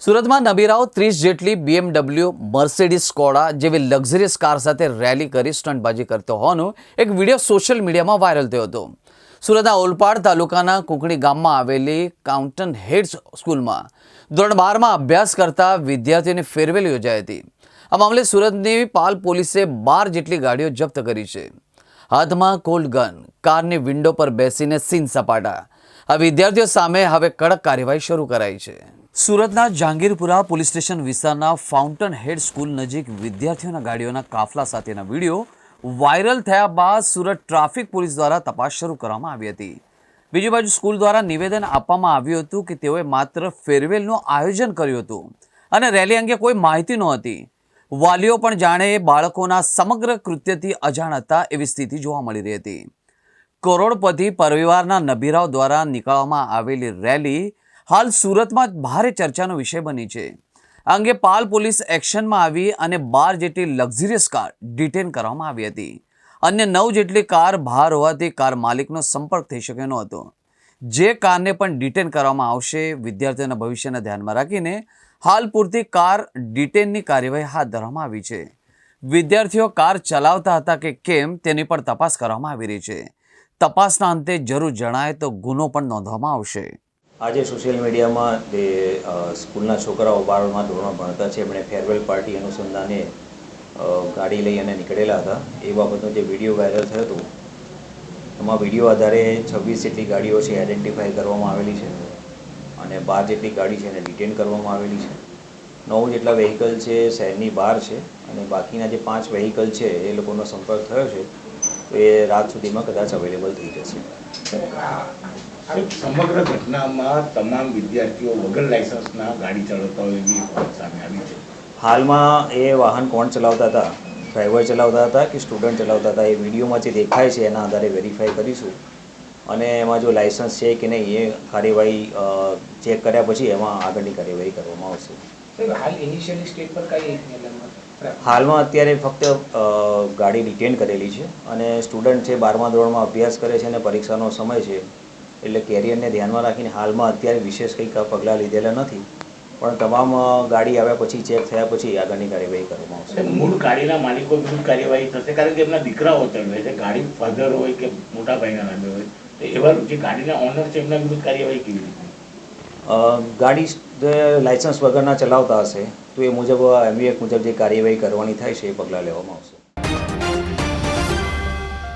સુરતમાં નબીરાઓ ત્રીસ જેટલી બીએમડબલ્યુ મર્સિડીઝ સ્કોડા જેવી લક્ઝરિયસ કાર સાથે રેલી કરી સ્ટંટબાજી કરતો હોવાનો એક વીડિયો સોશિયલ મીડિયામાં વાયરલ થયો હતો. સુરતના ઓલપાડ તાલુકાના કુકડી ગામમાં આવેલી કાઉન્ટન હેડ્સ સ્કૂલમાં ધોરણ બારમાં અભ્યાસ કરતા વિદ્યાર્થીઓની ફેરવેલ યોજાઈ હતી. આ મામલે સુરતની પાલ પોલીસે બાર જેટલી ગાડીઓ જપ્ત કરી છે. હાથમાં કોલ્ડ ગન કારની વિન્ડો પર બેસીને સીન સપાટા. આ વિદ્યાર્થીઓ સામે હવે કડક કાર્યવાહી શરૂ કરાઈ છે. સુરતના જહાંગીરપુરા પોલીસ સ્ટેશન વિસ્તારના ફાઉન્ટન હેડ સ્કૂલ નજીક વિદ્યાર્થીઓના ગાડીઓના કાફલા સાથેના વીડિયો વાયરલ થયા બાદ સુરત ટ્રાફિક પોલીસ દ્વારા તપાસ શરૂ કરવામાં આવી હતી. બીજી બાજુ સ્કૂલ દ્વારા નિવેદન આપવામાં આવ્યું હતું કે તેઓએ માત્ર ફેરવેલનું આયોજન કર્યું હતું અને રેલી અંગે કોઈ માહિતી નહોતી. વાલીઓ પણ જાણે બાળકોના સમગ્ર કૃત્યથી અજાણ હતા એવી સ્થિતિ જોવા મળી રહી હતી. કરોડપતિ પરિવારના નભીરાવ દ્વારા નીકળવામાં આવેલી રેલી હાલ સુરતમાં ભારે ચર્ચાનો વિષય બની છે. આ અંગે પાલ પોલીસ એક્શનમાં આવી અને બાર જેટલી લક્ઝરિયસ કાર ડિટેન કરવામાં આવી હતી. અન્ય નવ જેટલી કાર બહાર હોવાથી કાર માલિકનો સંપર્ક થઈ શક્યો ન હતો. જે કારને પણ ડિટેન કરવામાં આવશે, વિદ્યાર્થીઓના ભવિષ્યને ધ્યાનમાં રાખીને હાલ પૂરતી કાર ડિટેનની કાર્યવાહી હાથ ધરવામાં આવી છે. વિદ્યાર્થીઓ કાર ચલાવતા હતા કે કેમ તેની પણ તપાસ કરવામાં આવી રહી છે. તપાસના અંતે જરૂર જણાય તો ગુનો પણ નોંધવામાં આવશે. આજે સોશિયલ મીડિયામાં જે સ્કૂલના છોકરાઓ બારમાં ધોરણમાં ભણતા છે, એમણે ફેરવેલ પાર્ટી અનુસંધાને ગાડી લઈ અને નીકળેલા હતા. એ બાબતનો જે વીડિયો વાયરલ થયો હતો, એમાં વીડિયો આધારે છવ્વીસ જેટલી ગાડીઓ છે આઈડેન્ટિફાઈ કરવામાં આવેલી છે અને બાર જેટલી ગાડી છે એને ડિટેન કરવામાં આવેલી છે. નવ જેટલા વેહિકલ છે શહેરની બહાર છે અને બાકીના જે પાંચ વેહિકલ છે એ લોકોનો સંપર્ક થયો છે, તો એ રાત સુધીમાં કદાચ અવેલેબલ થઈ જશે. સમગ્ર ઘટનામાં તમામ વિદ્યાર્થીઓ વગર લાયસન્સના ગાડી ચલાવતા હોય એવી સામે આવી છે. હાલમાં એ વાહન કોણ ચલાવતા હતા? ડ્રાઈવર ચલાવતા હતા કે સ્ટુડન્ટ ચલાવતા હતા? એ વિડીયોમાં જે દેખાય છે એના આધારે વેરીફાઈ કરીશું. અને એમાં જો લાયસન્સ છે કે નહીં એ કાર્યવાહી ચેક કર્યા પછી એમાં આગળની કાર્યવાહી કરવામાં આવશે. હાલ ઇનિશિયલી સ્ટેજ પર કઈ હાલમાં અત્યારે ફક્ત ગાડી ડિટેન કરેલી છે અને સ્ટુડન્ટ છે બારમા ધોરણમાં અભ્યાસ કરે છે અને પરીક્ષાનો સમય છે. એટલે કેરિયરને ધ્યાનમાં રાખીને હાલમાં અત્યારે વિશેષ કંઈક પગલાં લીધેલા નથી. પણ તમામ ગાડી આવ્યા પછી ચેક થયા પછી આગળની કાર્યવાહી કરવામાં આવશે. મૂળ ગાડીના માલિકો વિરુદ્ધ કાર્યવાહી થશે. કારણ કે એમના દીકરાઓ ચલાવે છે. ગાડી ફાધર હોય કે મોટા ભાઈના નામે હોય તો એવા જે ગાડીના ઓનર છે એમના વિરુદ્ધ કાર્યવાહી કેવી રીતે? ગાડી લાયસન્સ વગરના ચલાવતા હશે તો એ મુજબ એમવીએક મુજબ જે કાર્યવાહી કરવાની થાય છે એ પગલાં લેવામાં આવશે.